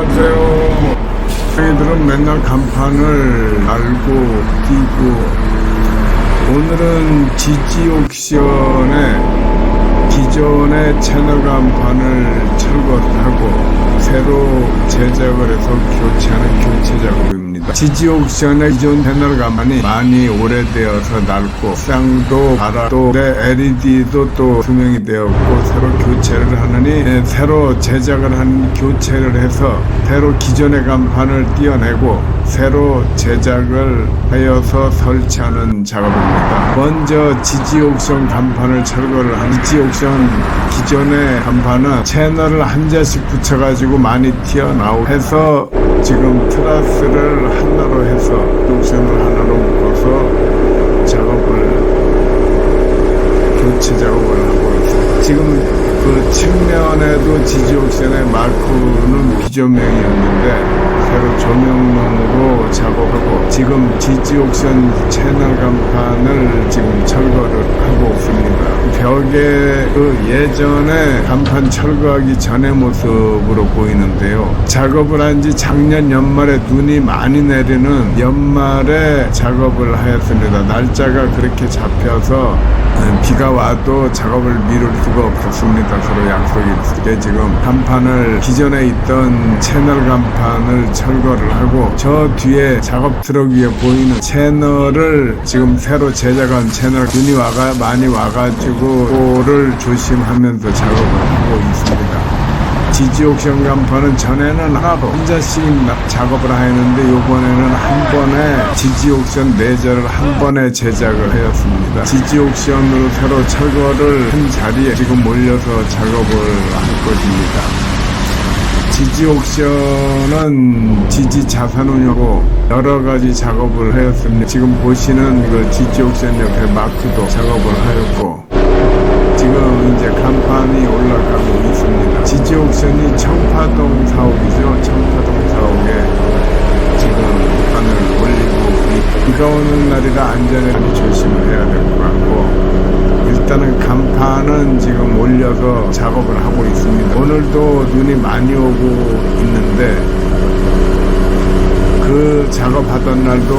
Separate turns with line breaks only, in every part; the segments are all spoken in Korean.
안녕하세요. 저희들은 맨날 간판을 날고 뛰고 오늘은 지지옥션에 기존의 채널 간판을 철거하고 새로 제작을 해서 교체하는 교체 작업입니다. 지지 옥션의 기존 채널 간판이 많이 오래되어서 낡고 쌍도 바라도 LED도 또 투명이 되었고 새로 교체를 하느니 예, 새로 제작을 한 교체를 해서 새로 기존의 간판을 띄어내고 새로 제작을 하여서 설치하는 작업입니다. 먼저 지지 옥션 간판을 철거를 한 지지 옥션 기존의 간판은 채널을 한 자씩 붙여가지고 많이 튀어나오고 해서 지금 트라스를 하나로 해서 옥션을 하나로 묶어서 작업을 교체 작업을 하고 있습니다. 지금 그 측면에도 지지 옥션의 마크는 비조명이었는데 새로 조명용으로 작업하고 지금 지지 옥션 채널 간판을 지금 철거를 하고 있습니다. 벽에 그 예전에 간판 철거하기 전의 모습으로 보이는데요. 작업을 한 지 작년 연말에 눈이 많이 내리는 연말에 작업을 하였습니다. 날짜가 그렇게 잡혀서 음, 비가 와도 작업을 미룰 수가 없었습니다. 서로 약속이 때 지금 간판을 기존에 있던 채널 간판을 철거를 하고 저 뒤에 작업 트럭 위에 보이는 채널을 지금 새로 제작한 채널 눈이 와가 많이 와가지고 그거를 조심하면서 작업을 하고 있습니다. 지지 옥션 간판은 전에는 하나로 혼자씩 나- 작업을 하였는데 요번에는 한 번에 지지 옥션 네절을 한 번에 제작을 하였습니다. 지지 옥션으로 새로 철거를 한 자리에 지금 몰려서 작업을 할 것입니다. 지지 옥션은 지지 자산 운용고 여러 가지 작업을 하였습니다. 지금 보시는 그 지지 옥션 옆에 마크도 작업을 하였고 지금 이제 간판이 올라가고 있습니다. 지지 옥션이 청파동 사옥이죠. 청파동 사옥에 지금 판을 올리고 있- 비가 오는 날이라 안전에 좀 조심을 해야 될 것 같고 일단은 간판은 지금 올려서 작업을 하고 있습니다. 오늘도 눈이 많이 오고 있는데 그 작업하던 날도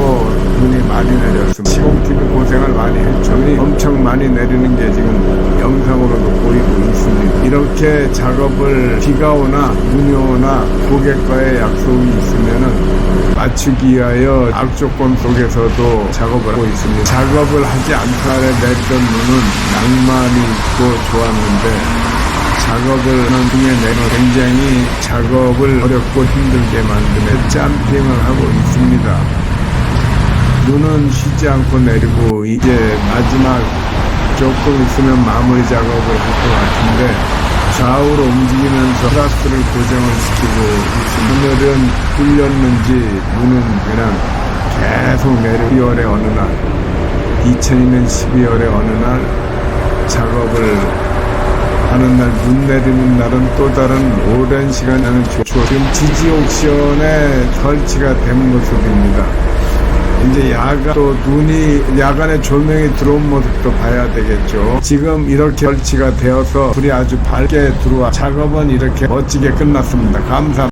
눈이 많이 내렸습니다. 시공팀이 고생을 많이 했죠. 눈이 엄청 많이 내리는 게 지금 영상으로도 보이고 있습니다. 이렇게 작업을 비가 오나 눈이 오나 고객과의 약속이 있으면은 맞추기 위하여 악조건 속에서도 작업을 하고 있습니다. 작업을 하지 않다에 냈던 눈은 낭만이 있고 좋았는데 작업을 하는 중에 내는 굉장히 작업을 어렵고 힘들게 만드는 짬핑을 하고 있습니다. 눈은 쉬지 않고 내리고 이제 마지막 조금 있으면 마무리 작업을 할 것 같은데 좌우로 움직이면서 트라스를 고정을 시키고. 오늘은 뚫렸는지 눈은 그냥 계속 내려 12월의 어느 날 2002년 12월의 어느 날 작업을 하는 날, 눈 내리는 날은 또 다른 오랜 시간 나는 추억. 지금 지지 옥션에 설치가 된 모습입니다. 이제 야간 또 눈이 야간에 조명이 들어온 모습도 봐야 되겠죠. 지금 이렇게 설치가 되어서 불이 아주 밝게 들어와 작업은 이렇게 멋지게 끝났습니다. 감사합니다.